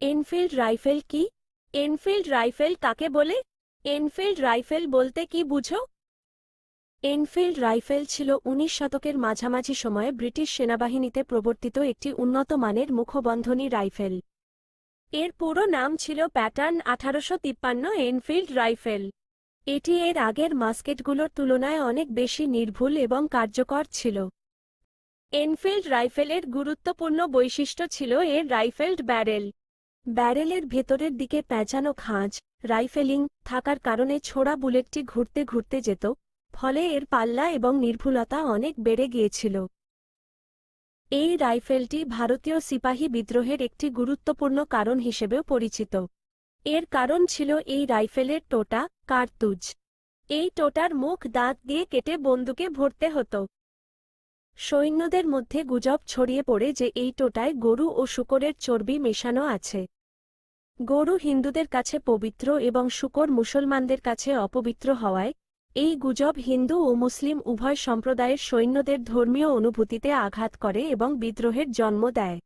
Enfield rifle কি? Enfield rifle কাকে বলে? এনফিল্ড রাইফেল বলতে কি বুঝো? এনফিল্ড রাইফেল ছিল উনিশ শতকের মাঝামাঝি সময়ে ব্রিটিশ সেনাবাহিনীতে প্রবর্তিত একটি উন্নত মানের মুখবন্ধনী রাইফেল। এর পুরো নাম ছিল প্যাটার্ন আঠারোশো তিপ্পান্ন এনফিল্ড রাইফেল। এটি এর আগের মাস্কেটগুলোর তুলনায় অনেক বেশি নির্ভুল এবং কার্যকর ছিল। এনফিল্ড রাইফেলের গুরুত্বপূর্ণ বৈশিষ্ট্য ছিল এর রাইফেলড ব্যারেল। ব্যারেলের ভেতরের দিকে প্যাঁচানো খাঁজ, রাইফেলিং থাকার কারণে ছোড়া বুলেটটি ঘুরতে ঘুরতে যেত, ফলে এর পাল্লা এবং নির্ভুলতা অনেক বেড়ে গিয়েছিল। এই রাইফেলটি ভারতীয় সিপাহী বিদ্রোহের একটি গুরুত্বপূর্ণ কারণ হিসেবেও পরিচিত। এর কারণ ছিল এই রাইফেলের টোটা, কার্তুজ। এই টোটার মুখ দাঁত দিয়ে কেটে বন্দুকে ভরতে হতো। সৈন্যদের মধ্যে গুজব ছড়িয়ে পড়ে যে এই টোটায় গরু ও শুকরের চর্বি মেশানো আছে। গরু হিন্দুদের কাছে পবিত্র এবং শুকর মুসলমানদের কাছে অপবিত্র হওয়ায়, এই গুজব হিন্দু ও মুসলিম উভয় সম্প্রদায়ের সৈন্যদের ধর্মীয় অনুভূতিতে আঘাত করে এবং বিদ্রোহের জন্ম দেয়।